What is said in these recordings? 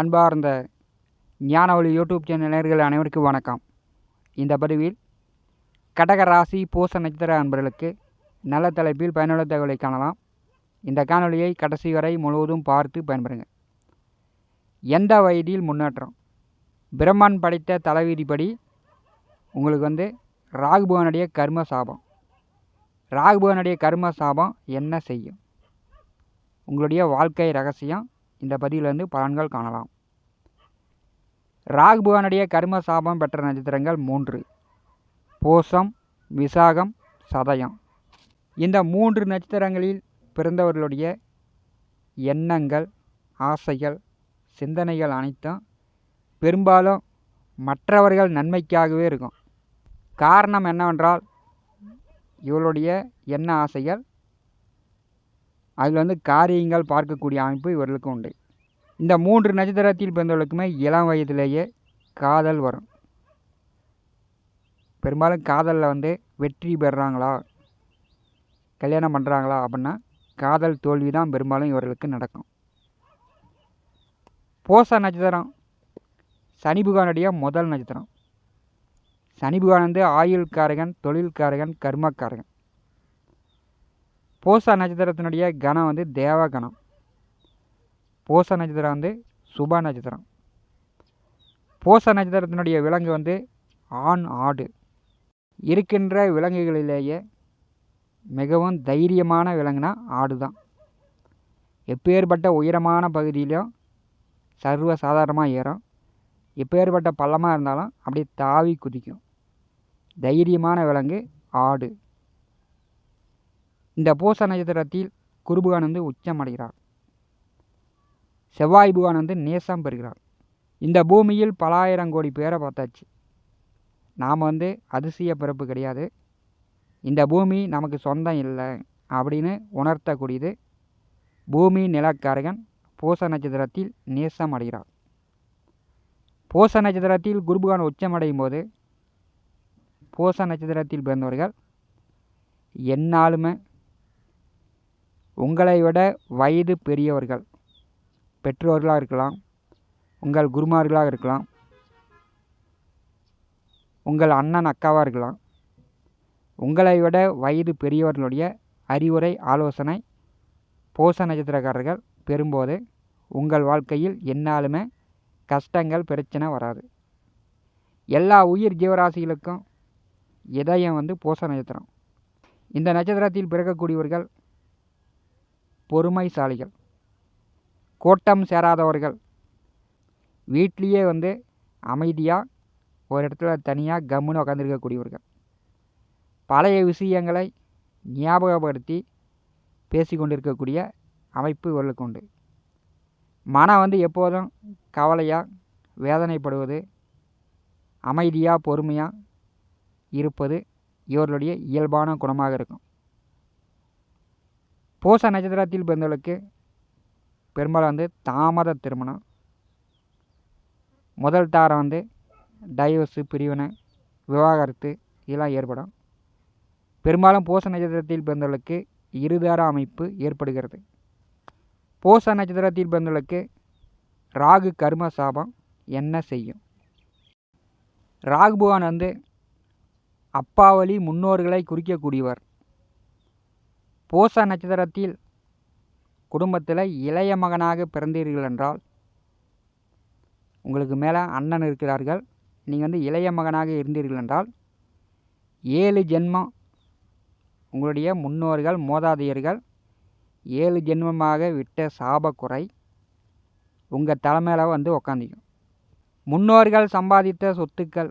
அன்பார்ந்த ஞானவழி YouTube channel நேர்கள் அனைவருக்கும் வணக்கம். இந்த பதிவில் கடக ராசி பூச நட்சத்திர அன்பர்களுக்கு நல்ல தலைப்பில் பயனுள்ள தகவலை காணலாம். இந்த காணொளியை கடைசி வரை முழுவதும் பார்த்து பயன்பெறுங்க எந்த வயதில் முன்னேற்றம்? பிரம்மன் படைத்த தலைவிதிப்படி உங்களுக்கு வந்து ராகுபவனுடைய கர்ம சாபம். ராகுபவனுடைய கர்ம சாபம் என்ன செய்யும்? உங்களுடைய வாழ்க்கை ரகசியம் இந்த பதிவிலிருந்து பலன்கள் காணலாம். ராகுபவனுடைய கர்ம சாபம் பெற்ற நட்சத்திரங்கள் மூன்று. போசம் விசாகம் சதயம். இந்த மூன்று நட்சத்திரங்களில் பிறந்தவர்களுடைய எண்ணங்கள் ஆசைகள் சிந்தனைகள் அனைத்தும் பெரும்பாலும் மற்றவர்கள் நன்மைக்காகவே இருக்கும். காரணம் என்னவென்றால் இவளுடைய எண்ண ஆசைகள் அதில் வந்து காரியங்கள் பார்க்கக்கூடிய அமைப்பு இவர்களுக்கு உண்டு. இந்த மூன்று நட்சத்திரத்தில் பிறந்தவர்களுக்குமே இளம் வயதிலேயே காதல் வரும். பெரும்பாலும் காதலில் வந்து வெற்றி பெறுறாங்களா கல்யாணம் பண்ணுறாங்களா அப்படின்னா காதல் தோல்வி தான் பெரும்பாலும் இவர்களுக்கு நடக்கும். போச நட்சத்திரம் சனி புகானுடைய முதல் நட்சத்திரம். சனி புகான் வந்து ஆயுள்காரகன் தொழில்காரகன் கர்மக்காரகன். போசா நட்சத்திரத்தினுடைய கணம் வந்து தேவ கணம். பூச நட்சத்திரம் வந்து சுப நட்சத்திரம். பூச நட்சத்திரத்தினுடைய விலங்கு வந்து ஆண் ஆடு. இருக்கின்ற விலங்குகளிலேயே மிகவும் தைரியமான விலங்குனா ஆடு தான் எப்பேற்பட்ட உயரமான பகுதியிலும் சர்வ சாதாரணமாக ஏறும். எப்பேற்பட்ட பள்ளமாக இருந்தாலும் அப்படியே தாவி குதிக்கும். தைரியமான விலங்கு ஆடு. இந்த பூச நட்சத்திரத்தில் குருபுகான் வந்து உச்சம் அடைகிறார் செவ்வாய் புகான் வந்து நேசம் பெறுகிறார். இந்த பூமியில் பல ஆயிரம் கோடி பேரை பார்த்தாச்சு. நாம் வந்து அதிசய பிறப்பு கிடையாது. இந்த பூமி நமக்கு சொந்தம் இல்லை அப்படின்னு உணர்த்தக்கூடியது பூமி நிலக்காரகன் பூச நட்சத்திரத்தில் நேசம் அடைகிறார். பூச நட்சத்திரத்தில் குருபுகான் உச்சமடையும் போது பூச நட்சத்திரத்தில் பிறந்தவர்கள் எந்நாளுமே உங்களை விட வயது பெரியவர்கள் பெற்றோர்களாக இருக்கலாம் உங்கள் குருமார்களாக இருக்கலாம் உங்கள் அண்ணன் அக்காவாக இருக்கலாம் உங்களை விட வயது பெரியவர்களுடைய அறிவுரை ஆலோசனை பூச நட்சத்திரக்காரர்கள் பெறும்போது உங்கள் வாழ்க்கையில் என்னாலுமே கஷ்டங்கள் பிரச்சனை வராது. எல்லா உயிர் ஜீவராசிகளுக்கும் இதயம் வந்து பூச நட்சத்திரம். இந்த நட்சத்திரத்தில் பிறக்கக்கூடியவர்கள் பொறுமைசாலிகள். கூட்டம் சேராதவர்கள். வீட்லேயே வந்து அமைதியாக ஒரு இடத்துல தனியாக கம்முன்னு உட்காந்துருக்கக்கூடியவர்கள் பழைய விஷயங்களை ஞாபகப்படுத்தி பேசி கொண்டிருக்கக்கூடிய அமைப்பு இவர்களுக்கு உண்டு. மனம் வந்து எப்போதும் கவலையாக வேதனைப்படுவது அமைதியாக பொறுமையாக இருப்பது இவர்களுடைய இயல்பான குணமாக இருக்கும். பூச நட்சத்திரத்தில் பிறந்தவர்களுக்கு பெரும்பாலும் வந்து தாமத திருமணம். முதல் தாரம் வந்து டைவர்ஸு பிரிவினை விவாகரத்து இதெல்லாம் ஏற்படும். பெரும்பாலும் பூச நட்சத்திரத்தில் பிறந்தவர்களுக்கு இருதார அமைப்பு ஏற்படுகிறது. பூச நட்சத்திரத்தில் பிறந்தவர்களுக்கு ராகு கர்ம சாபம் என்ன செய்யும்? ராகு பகவான் வந்து அப்பாவளி முன்னோர்களை குறிக்கக்கூடியவர். பூச நட்சத்திரத்தில் குடும்பத்தில் இளைய மகனாக பிறந்தீர்கள் என்றால் உங்களுக்கு மேலே அண்ணன் இருக்கிறார்கள். நீங்கள் வந்து இளைய மகனாக இருந்தீர்கள் என்றால் ஏழு ஜென்மம் உங்களுடைய முன்னோர்கள் மோதாதையர்கள் ஏழு ஜென்மமாக விட்ட சாபக்குறை உங்கள் தலைமையில் வந்து உக்காந்திக்கும். முன்னோர்கள் சம்பாதித்த சொத்துக்கள்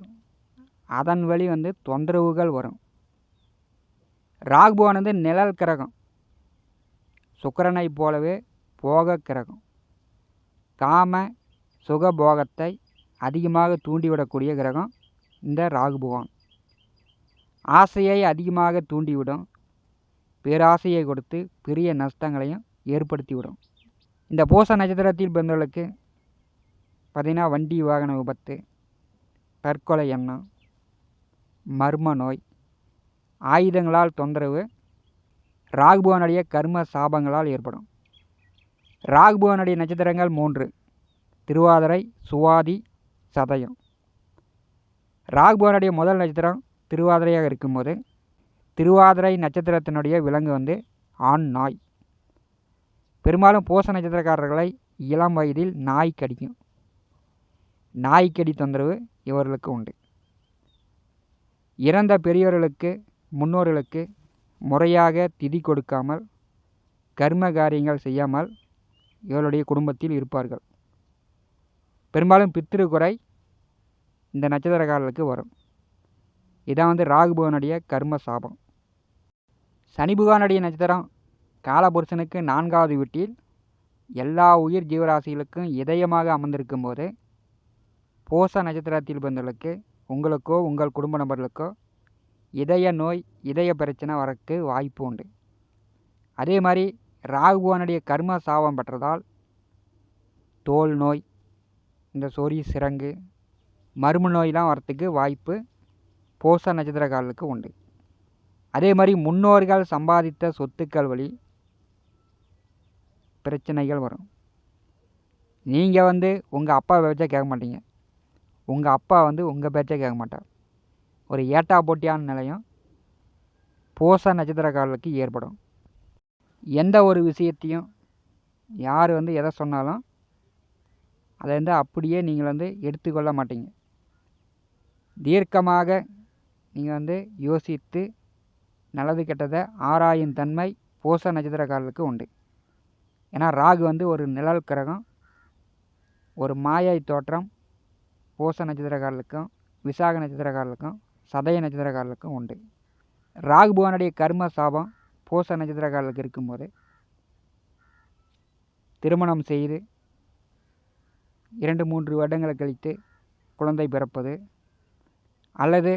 அதன் வழி வந்து தொந்தரவுகள் வரும். ராகுபவன் வந்து நிழல் கிரகம். சுக்கரனை போலவே போக கிரகம். காம சுகபோகத்தை அதிகமாக தூண்டிவிடக்கூடிய கிரகம் இந்த ராகு பகவான் ஆசையை அதிகமாக தூண்டிவிடும். பேராசையை கொடுத்து பெரிய நஷ்டங்களையும் ஏற்படுத்திவிடும். இந்த பூச நட்சத்திரத்தில் பிறந்தவர்களுக்கு பார்த்திங்கன்னா வண்டி வாகன விபத்து தற்கொலை எண்ணம் மர்ம நோய் ஆயுதங்களால் தொந்தரவு ராகுபவனுடைய கர்ம சாபங்களால் ஏற்படும். ராகுபவனுடைய நட்சத்திரங்கள் மூன்று. திருவாதிரை சுவாதி சதயம். ராகுபவனுடைய முதல் நட்சத்திரம் திருவாதிரையாக இருக்கும்போது திருவாதிரை நட்சத்திரத்தினுடைய விலங்கு வந்து ஆண் நாய். பெரும்பாலும் பூச நட்சத்திரக்காரர்களை இளம் வயதில் நாய் கடிக்கும். நாய்க்கடி தொந்தரவு இவர்களுக்கு உண்டு. இறந்த பெரியவர்களுக்கு முன்னோர்களுக்கு முறையாக திதி கொடுக்காமல் கர்ம காரியங்கள் செய்யாமல் இவளுடைய குடும்பத்தில் இருப்பார்கள். பெரும்பாலும் பித்திருக்குறை இந்த நட்சத்திரக்காரர்களுக்கு வரும். இதான் வந்து ராகுபவனுடைய கர்ம சாபம். சனிபுகானுடைய நட்சத்திரம் காலபுருஷனுக்கு நான்காவது வீட்டில் எல்லா உயிர் ஜீவராசிகளுக்கும் இதயமாக அமர்ந்திருக்கும் போது போச நட்சத்திரத்தில் பிறந்தவர்களுக்கு உங்களுக்கோ உங்கள் குடும்ப நபர்களுக்கோ இதய நோய் இதய பிரச்சனை வரக்கு வாய்ப்பு உண்டு. அதே மாதிரி ராகுபவனுடைய கர்ம சாபம் பெற்றதால் தோல் நோய் இந்த சொறி சிரங்கு மரும நோயெலாம் வரத்துக்கு வாய்ப்பு போச நட்சத்திரக்காரர்களுக்கு உண்டு. அதே மாதிரி முன்னோர்கள் சம்பாதித்த சொத்துக்கள் வழி பிரச்சனைகள் வரும். நீங்கள் வந்து உங்கள் அப்பா பேச்சை கேட்க மாட்டீங்க. உங்கள் அப்பா வந்து உங்கள் பேச்சை கேட்க மாட்டார். ஒரு ஏட்டா போட்டியான நிலையம் போச நட்சத்திரக்காரர்களுக்கு ஏற்படும். எந்த ஒரு விஷயத்தையும் யார் வந்து எதை சொன்னாலும் அதை வந்து அப்படியே நீங்கள் வந்து எடுத்துக்கொள்ள மாட்டீங்க. தீர்க்கமாக நீங்கள் வந்து யோசித்து நல்லது கெட்டதை ஆராயும் தன்மை பூச நட்சத்திரக்காரர்களுக்கு உண்டு. ஏன்னா ராகு வந்து ஒரு நிழல் கிரகம் ஒரு மாயை தோற்றம் பூச நட்சத்திரக்காரர்களுக்கும் விசாக நட்சத்திரக்காரர்களுக்கும் சதய நட்சத்திரக்காரர்களுக்கும் உண்டு. ராகு பகவானுடைய கர்ம சாபம் பூச நட்சத்திரக்காரர்களுக்கு இருக்கும்போது திருமணம் செய்து இரண்டு மூன்று வருடங்களை கழித்து குழந்தை பிறப்பது அல்லது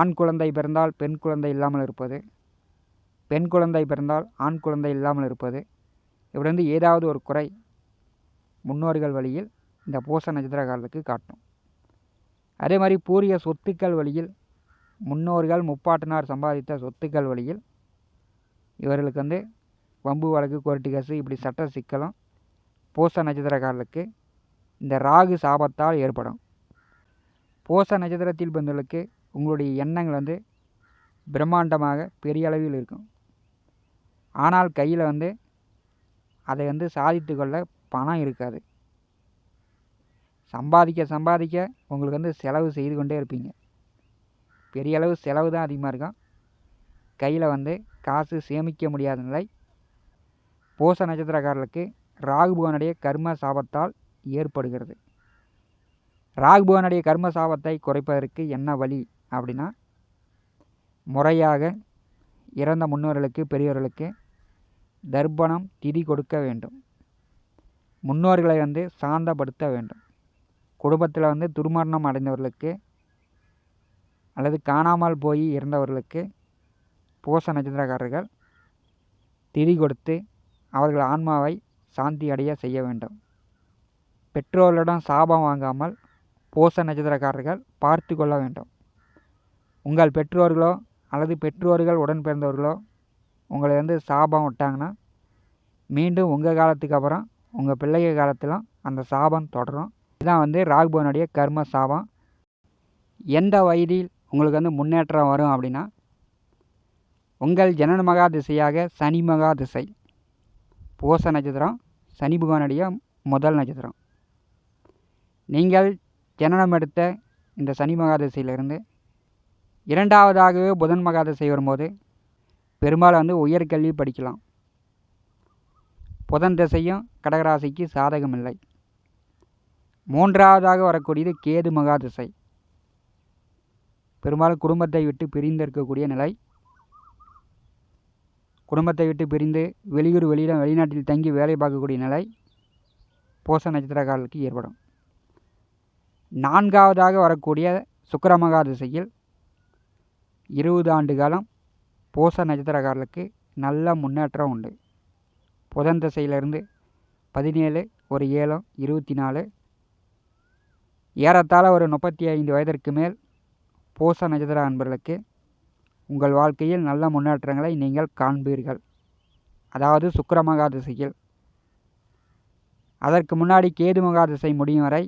ஆண் குழந்தை பிறந்தால் பெண் குழந்தை இல்லாமல் இருப்பது பெண் குழந்தை பிறந்தால் ஆண் குழந்தை இல்லாமல் இருப்பது இப்படி வந்து ஏதாவது ஒரு குறை முன்னோர்கள் வழியில் இந்த பூச நட்சத்திரக்காரர்களுக்கு காட்டும். அதே மாதிரி பூரிய சொத்துக்கள் வழியில் முன்னோர்கள் முப்பாட்டனார் சம்பாதித்த சொத்துக்கள் வழியில் இவர்களுக்கு வந்து வம்பு வழக்கு கோர்ட்டு கேஸு இப்படி சட்ட சிக்கலும் பூச நட்சத்திரக்காரர்களுக்கு இந்த ராகு சாபத்தால் ஏற்படும். பூச நட்சத்திரத்தில் பிறந்தவர்களுக்கு உங்களுடைய எண்ணங்கள் வந்து பிரம்மாண்டமாக பெரிய அளவில் இருக்கும். ஆனால் கையில் வந்து அதை வந்து சாதித்து கொள்ள பணம் இருக்காது. சம்பாதிக்க சம்பாதிக்க உங்களுக்கு வந்து செலவு செய்து கொண்டே இருப்பீங்க. பெரிய அளவு செலவு தான் அதிகமாக இருக்கும். கையில் வந்து காசு சேமிக்க முடியாத நிலை. பூச நட்சத்திரக்காரர்களுக்கு ராகுபவனுடைய கர்ம சாபத்தால் ஏற்படுகிறது. ராகுபவனுடைய கர்ம சாபத்தை குறைப்பதற்கு என்ன வழி அப்படின்னா முறையாக இறந்த முன்னோர்களுக்கு பெரியவர்களுக்கு தர்ப்பணம் திதி கொடுக்க வேண்டும். முன்னோர்களை வந்து சாந்தப்படுத்த வேண்டும். குடும்பத்தில் வந்து துர்மரணம் அடைந்தவர்களுக்கு அல்லது காணாமல் போய் இறந்தவர்களுக்கு பூச நட்சத்திரக்காரர்கள் திதி கொடுத்து அவர்கள் ஆன்மாவை சாந்தி அடைய செய்ய வேண்டும். பெற்றோர்களிடம் சாபம் வாங்காமல் பூச நட்சத்திரக்காரர்கள் பார்த்து கொள்ள வேண்டும். உங்கள் பெற்றோர்களோ அல்லது பெற்றோர்கள் உடன் பிறந்தவர்களோ உங்களை வந்து சாபம் விட்டாங்கன்னா மீண்டும் உங்கள் காலத்துக்கு அப்புறம் உங்கள் பிள்ளைகள் காலத்திலும் அந்த சாபம் தொடரும். இதுதான் வந்து ராகுபவனுடைய கர்ம சாபம். எந்த வயதில் உங்களுக்கு வந்து முன்னேற்றம் வரும் அப்படின்னா உங்கள் ஜனன மகா திசையாக சனி மகா திசை. பூச நட்சத்திரம் சனி பகவானுடைய முதல் நட்சத்திரம். நீங்கள் ஜனனம் எடுத்த இந்த சனி மகா திசையிலிருந்து இரண்டாவதாகவே புதன் மகா திசை வரும்போது பெரும்பாலும் வந்து உயர்கல்வி படிக்கலாம். புதன் திசையும் கடகராசிக்கு சாதகமில்லை. மூன்றாவதாக வரக்கூடியது கேது மகா திசை பெரும்பாலும் குடும்பத்தை விட்டு பிரிந்து இருக்கக்கூடிய நிலை. குடும்பத்தை விட்டு பிரிந்து வெளியூர் வெளியிடம் வெளிநாட்டில் தங்கி வேலை பார்க்கக்கூடிய நிலை பூச நட்சத்திரக்காரர்களுக்கு ஏற்படும். நான்காவதாக வரக்கூடிய சுக்கரமகா திசையில் இருபது ஆண்டு காலம் பூச நட்சத்திரக்காரர்களுக்கு நல்ல முன்னேற்றம் உண்டு. புதன் திசையிலிருந்து பதினேழு ஒரு ஏழம் இருபத்தி நாலு ஏறத்தாழ ஒரு முப்பத்தி ஐந்து வயதிற்கு மேல் பூச நட்சத்திர அன்பர்களுக்கு உங்கள் வாழ்க்கையில் நல்ல முன்னேற்றங்களை நீங்கள் காண்பீர்கள். அதாவது சுக்கிரமகா திசையில் அதற்கு முன்னாடி கேது மகா திசை முடியும் வரை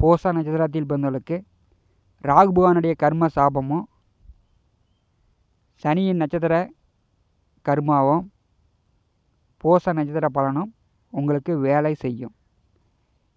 பூச நட்சத்திரத்தில் பிறந்தவர்களுக்கு ராகுபகவானுடைய கர்ம சாபமும் சனியின் நட்சத்திர கர்மாவும் பூச நட்சத்திர பலனும் உங்களுக்கு வேலை செய்யும்.